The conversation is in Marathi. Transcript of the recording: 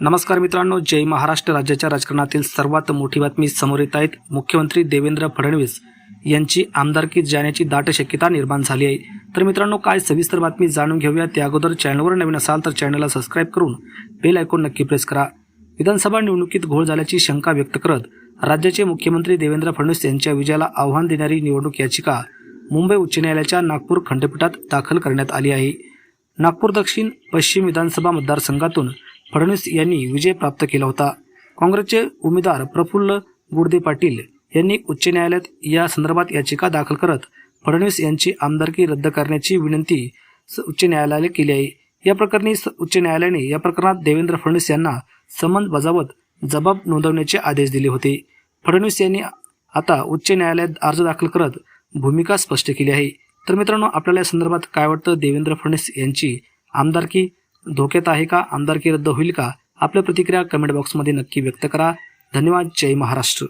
नमस्कार मित्रांनो जय महाराष्ट्र राज्याच्या राजकारणातील सर्वात मोठी बातमी समोर येत आहेत. मुख्यमंत्री देवेंद्र फडणवीस यांची आमदारकी जाण्याची दाट शक्यता निर्माण झाली आहे. तर मित्रांनो काय सविस्तर बातमी जाणून घेऊया. त्या अगोदर चॅनलवर नवीन असाल तर चॅनलला सबस्क्राईब करून बेल आयकॉन नक्की प्रेस करा. विधानसभा निवडणुकीत घोळ झाल्याची शंका व्यक्त करत राज्याचे मुख्यमंत्री देवेंद्र फडणवीस यांच्या विजयाला आव्हान देणारी निवडणूक याचिका मुंबई उच्च न्यायालयाच्या नागपूर खंडपीठात दाखल करण्यात आली आहे. नागपूर दक्षिण पश्चिम विधानसभा मतदारसंघातून फडणवीस यांनी विजय प्राप्त केला होता. काँग्रेसचे उमेदवार प्रफुल्ल गुडदे पाटील यांनी उच्च न्यायालयात या संदर्भात याचिका दाखल करत फडणवीस यांची आमदारकी रद्द करण्याची विनंती स- उच्च न्यायालयाला केली आहे. या प्रकरणी स- उच्च न्यायालयाने या प्रकरणात देवेंद्र फडणवीस यांना समन बजावत जबाब नोंदवण्याचे आदेश दिले होते. फडणवीस यांनी आता उच्च न्यायालयात अर्ज दाखल करत भूमिका स्पष्ट केली आहे. तर मित्रांनो आपल्याला या संदर्भात काय वाटतं? देवेंद्र फडणवीस यांची आमदारकी धोक्यात आहे का? आमदारकी रद्द होईल का? आपल्या प्रतिक्रिया कमेंट बॉक्समध्ये नक्की व्यक्त करा. धन्यवाद. जय महाराष्ट्र.